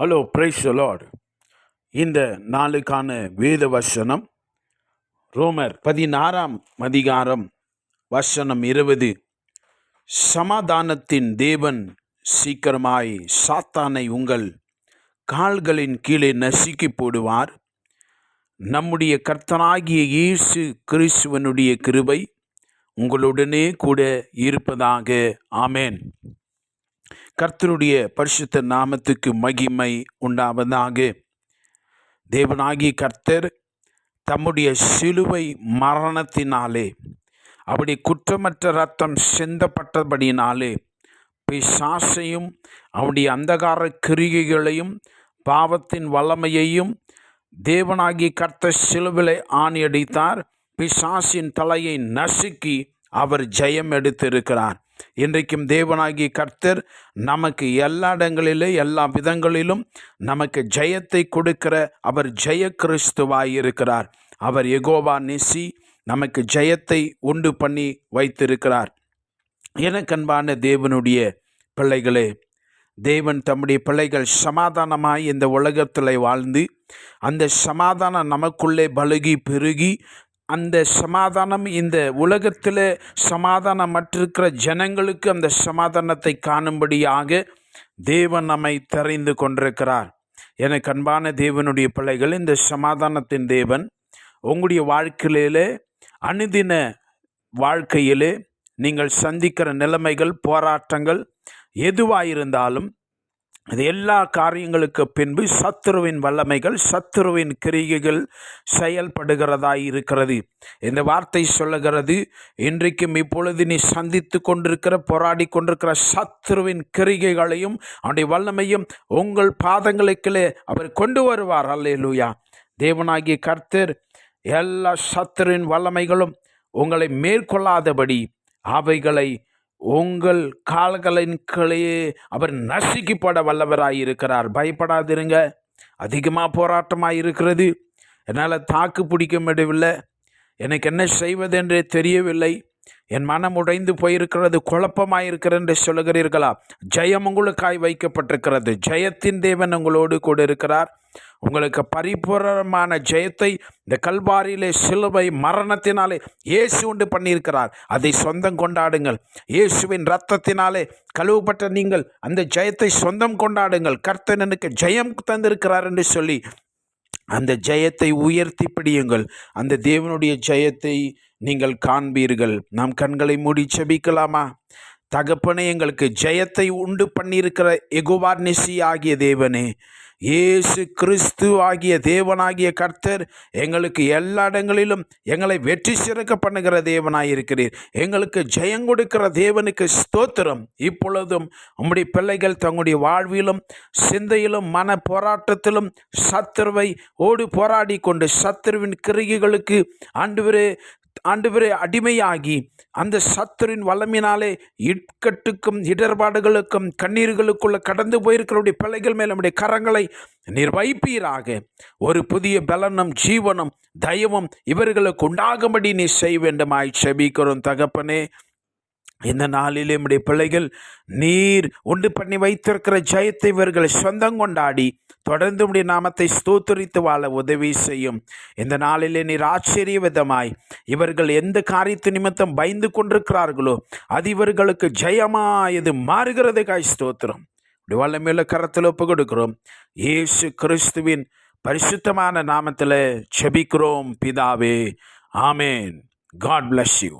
Hello price Lord இந்த நாளுக்கான வேத வசனம் ரோமர் பதினாறாம் அதிகாரம் வசனம் இருபது. சமாதானத்தின் தேவன் சீக்கிரமாய் சாத்தானை உங்கள் கால்களின் கீழே நசுக்கி போடுவார். நம்முடைய கர்த்தனாகிய இயேசு கிறிஸ்துவனுடைய கிருபை உங்களுடனே கூட இருப்பதாக ஆமேன். கர்த்தருடைய பரிசுத்த நாமத்துக்கு மகிமை உண்டாவதாக. தேவனாகி கர்த்தர் தம்முடைய சிலுவை மரணத்தினாலே அப்படி குற்றமற்ற ரத்தம் சிந்தப்பட்டபடியினாலே பிசாசையும் அவனுடைய அந்தகார கிரிகைகளையும் பாவத்தின் வல்லமையையும் தேவனாகி கர்த்த சிலுவிலை ஆணியடித்தார். பிசாசின் தலையை நசுக்கி அவர் ஜெயம் எடுத்திருக்கிறார். இன்றைக்கும் தேவனாகி கர்த்தர் நமக்கு எல்லா இடங்களிலும் எல்லா விதங்களிலும் நமக்கு ஜெயத்தை கொடுக்கிற அவர் ஜெய கிறிஸ்துவாய் இருக்கிறார் அவர் எகோவா நிசி நமக்கு ஜெயத்தை உண்டு பண்ணி வைத்திருக்கிறார். எனக்கன்பான தேவனுடைய பிள்ளைகளே தேவன் தம்முடைய பிள்ளைகள் சமாதானமாய் இந்த உலகத்தில் வாழ்ந்து அந்த சமாதானம் நமக்குள்ளே பழுகி பெருகி அந்த சமாதானம் இந்த உலகத்தில் சமாதானமற்றிருக்கிற ஜனங்களுக்கு அந்த சமாதானத்தை காணும்படியாக தேவன் நம்மை தெரிந்து கொண்டிருக்கிறார். என கண்பான தேவனுடைய பிள்ளைகள் இந்த சமாதானத்தின் தேவன் உங்களுடைய வாழ்க்கையிலே அனுதின வாழ்க்கையிலே நீங்கள் சந்திக்கிற நிலைமைகள் போராட்டங்கள் எதுவாயிருந்தாலும் அது எல்லா காரியங்களுக்கு பின்பு சத்துருவின் வல்லமைகள் சத்துருவின் கிரிகைகள் செயல்படுகிறதாய் இருக்கிறது. இந்த வார்த்தை சொல்லுகிறது இன்றைக்கும் இப்பொழுது நீ சந்தித்து கொண்டிருக்கிற போராடி கொண்டிருக்கிற சத்துருவின் கிரிகைகளையும் அவனுடைய வல்லமையும் உங்கள் பாதங்களுக்கிலே அவர் கொண்டு வருவார். அல்லேலூயா. தேவனாகிய கர்த்தர் எல்லா சத்துருவின் வல்லமைகளும் உங்களை மேற்கொள்ளாதபடி அவைகளை உங்கள் கால்களின் கிளையே அவர் நசுக்கிப்பட வல்லவராய் இருக்கிறார். பயப்படாதிருங்க. அதிகமாக போராட்டமாக இருக்கிறது. என்னால் தாக்கு பிடிக்க முடியவில்லை. எனக்கு என்ன செய்வதென்றே தெரியவில்லை. என் மனம் உடைந்து போயிருக்கிறது. குழப்பமாயிருக்கிறது என்று சொல்லுகிறீர்களா? ஜெயம் உங்களுக்காய் வைக்கப்பட்டிருக்கிறது. ஜெயத்தின் தேவன் உங்களோடு கூட இருக்கிறார். உங்களுக்கு பரிபூரணமான ஜெயத்தை இந்த கல்வாரியிலே சிலுவை மரணத்தினாலே இயேசு உண்டு பண்ணியிருக்கிறார். அதை சொந்தம் கொண்டாடுங்கள். இயேசுவின் ரத்தத்தினாலே கழுவுப்பட்ட நீங்கள் அந்த ஜெயத்தை சொந்தம் கொண்டாடுங்கள். கர்த்தனனுக்கு ஜெயம் தந்திருக்கிறார் என்று சொல்லி அந்த ஜெயத்தை உயர்த்தி பிடியுங்கள். அந்த தேவனுடைய ஜெயத்தை நீங்கள் காண்பீர்கள். நாம் கண்களை மூடி செபிக்கலாமா தகப்பனே எங்களுக்கு ஜெயத்தை உண்டு பண்ணியிருக்கிற எகுவார்னிசி ஆகிய தேவனே இயேசு கிறிஸ்து ஆகிய தேவனாகிய கர்த்தர் எங்களுக்கு எல்லா இடங்களிலும் எங்களை வெற்றி சிறக்க பண்ணுகிற தேவனாயிருக்கிறீர் எங்களுக்கு ஜெயம் கொடுக்கிற தேவனுக்கு ஸ்தோத்திரம். இப்பொழுதும் உம்முடைய பிள்ளைகள் தங்களுடைய வாழ்விலும் சிந்தையிலும் மன போராட்டத்திலும் சத்துருவை ஓடு போராடி கொண்டு சத்துருவின் கிருகிகளுக்கு ஆண்டு ஆண்டவரே அடிமையாகி அந்த சத்துரின் வல்லமினாலே இட்கட்டுக்கும் இடர்பாடுகளுக்கும் கண்ணீர்களுக்குள்ள கடந்து போயிருக்கிறவுடைய பிள்ளைகள் மேல் நம்முடைய கரங்களை நீர் வைப்பீராக ஒரு புதிய பலனும் ஜீவனும் தயவும் இவர்களுக்கு உண்டாகும்படி நீ செய்ய வேண்டுமாய் செபிக்கிறோம் தகப்பனே. இந்த நாளில் நம்முடைய பிள்ளைகள் நீர் உண்டு பண்ணி வைத்திருக்கிற ஜெயத்தை இவர்கள் சொந்தம் கொண்டாடி தொடர்ந்து உடைய நாமத்தை ஸ்தோத்தரித்து வாழ உதவி செய்யும். இந்த நாளிலே நீர் ஆச்சரிய விதமாய் இவர்கள் எந்த காரியத்து நிமித்தம் பயந்து கொண்டிருக்கிறார்களோ அது இவர்களுக்கு ஜெயமாயது மாறுகிறது காய் ஸ்தோத்திரம். இப்படி வல்லமையில கரத்தில் ஒப்பு கொடுக்கிறோம் ஏசு கிறிஸ்துவின் பரிசுத்தமான நாமத்தில் செபிக்கிறோம் பிதாவே. ஆமேன். God bless you